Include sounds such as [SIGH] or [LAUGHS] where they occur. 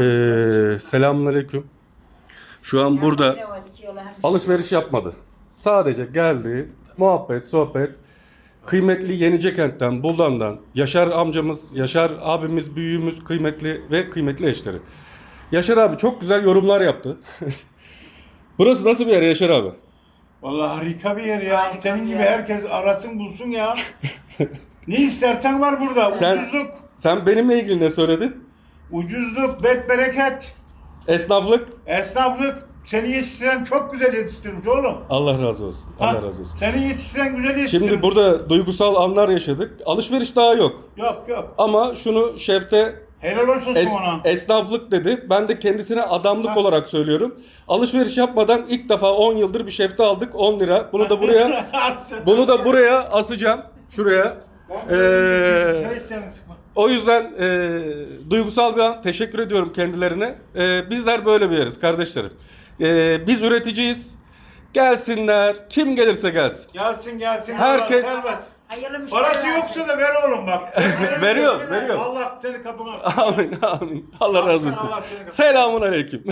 Ee, selamünaleyküm. Şu an burada alışveriş yapmadı. Sadece geldi, muhabbet, sohbet. Kıymetli Yenicekent'ten, Buldan'dan, Yaşar amcamız, Yaşar abimiz, büyüğümüz, kıymetli ve kıymetli eşleri. Yaşar abi çok güzel yorumlar yaptı. [LAUGHS] Burası nasıl bir yer Yaşar abi? Vallahi harika bir yer ya. Harika Senin gibi yer. herkes arasın bulsun ya. [LAUGHS] ne istersen var burada. Sen- Ucuzluk, Sen benimle ilgili ne söyledin? Ucuzluk, bet bereket, Esnaflık. esnaflık. Seni yetiştiren çok güzel yetiştirmiş oğlum. Allah razı olsun. Allah Ha, razı olsun. Seni yetiştiren güzel yetiştirmiş. Şimdi burada duygusal anlar yaşadık. Alışveriş daha yok. Yok yok. Ama şunu şefte Helal olsun Es- ona. esnaflık dedi. Ben de kendisine adamlık Ha. olarak söylüyorum. Alışveriş yapmadan ilk defa 10 yıldır bir şefte aldık 10 lira. Bunu da buraya [LAUGHS] bunu da buraya asacağım. Şuraya. Ee, Çay sıkma. o yüzden e, duygusal bir an teşekkür ediyorum kendilerine. E, bizler böyle bir yeriz kardeşlerim. E, biz üreticiyiz. Gelsinler. Kim gelirse gelsin. Gelsin gelsin. Herkes- Allah serbest. Hayırlı müşteriler Parası yoksa da ver oğlum bak. [LAUGHS] Veriyor, veriyor. Allah seni kapına. Amin amin. Allah razı Allah olsun. seni- Selamun aleyküm.